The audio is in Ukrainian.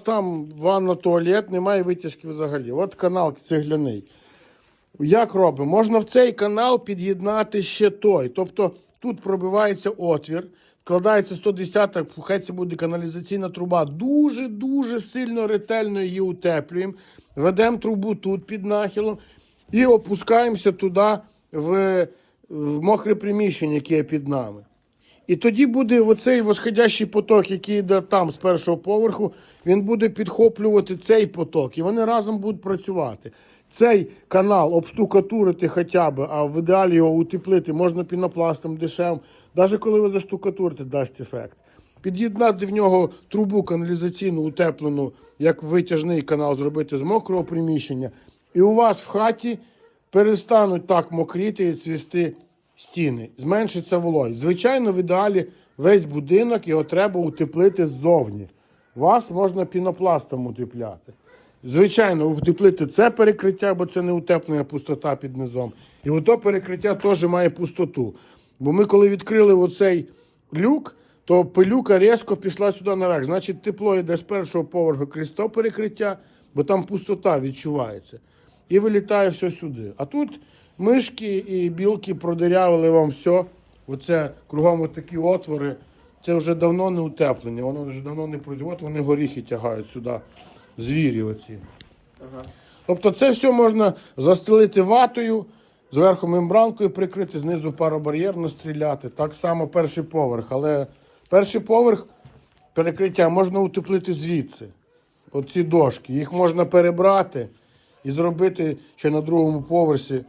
Там ванна, туалет, немає витяжки взагалі. От канал цегляний. Як робимо? Можна в цей канал під'єднати ще той. Тобто тут пробивається отвір, вкладається 110, хай це буде каналізаційна труба. Дуже-дуже сильно ретельно її утеплюємо. Ведемо трубу тут під нахилом і опускаємося туди в, в мокре приміщення, яке є під нами. І тоді буде оцей восходящий поток, який йде там з першого поверху, він буде підхоплювати цей поток, і вони разом будуть працювати. Цей канал обштукатурити хоча б, а в ідеалі його утеплити можна пінопластом дешевим. Навіть коли ви заштукатурите, дасть ефект. Під'єднати в нього трубу каналізаційну утеплену, як витяжний канал, зробити з мокрого приміщення. І у вас в хаті перестануть так мокріти і цвісти стіни, зменшиться вологість. Звичайно, в ідеалі весь будинок його треба утеплити ззовні. Вас можна пінопластом утепляти. Звичайно, утеплити це перекриття, бо це не утеплення, пустота під низом. І ото перекриття теж має пустоту. Бо ми, коли відкрили оцей люк, то пилюка різко пішла сюди наверх. Значить, тепло йде з першого поверху крізь то перекриття, бо там пустота відчувається. І вилітає все сюди. А тут мишки і білки продирявили вам все. Оце кругом такі отвори. Це вже давно не утеплення, воно вже давно не. От вони горіхи тягають сюди. Звірі оці. Тобто це все можна застелити ватою, зверху мембранкою прикрити, знизу паробар'єрно стріляти. Так само перший поверх. Але перший поверх перекриття можна утеплити звідси. Оці дошки. Їх можна перебрати і зробити ще на другому поверсі